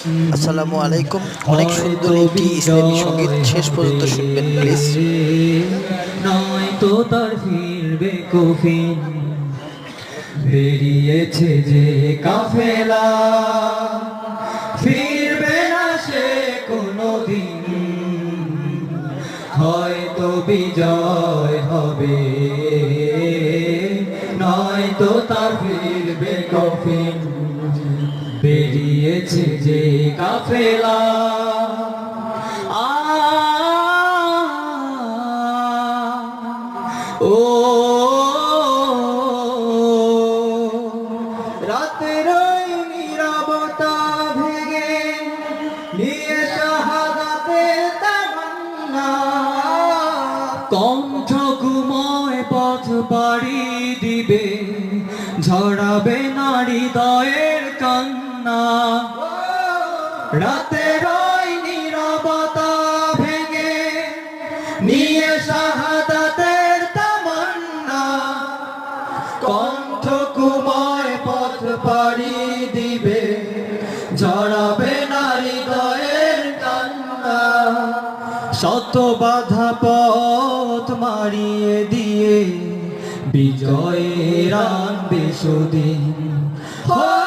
আসসালামু আলাইকুম। অনেক সুন্দর একটি ইসলামী সংগীত শেষ পর্যন্ত শুনবেন, প্লিজ। নয় তো তার ফিরবে কফিন। বেরিয়েছে যে কাফেলা। ফিরবে না সে কোনোদিন। হয়তো বিজয় হবে। নয় তো তার ফিরবে কফিন। বেরিয়েছে যে কাফেলা। ও রাতের নীরবতা দিবে ঝরাবে নারী দয়ের কান্না। রাতের ওই নীরবতা ভেঙে নিয়ে শাহাদাতের তামান্না। কণ্ঠ কুমায় পথ পাড়ি দিবে, জড়াবে নারী দয়ের কান্না। শত বাধা পথ মারিয়ে দিয়ে বিজয়ের আনবে সুদিন। হয়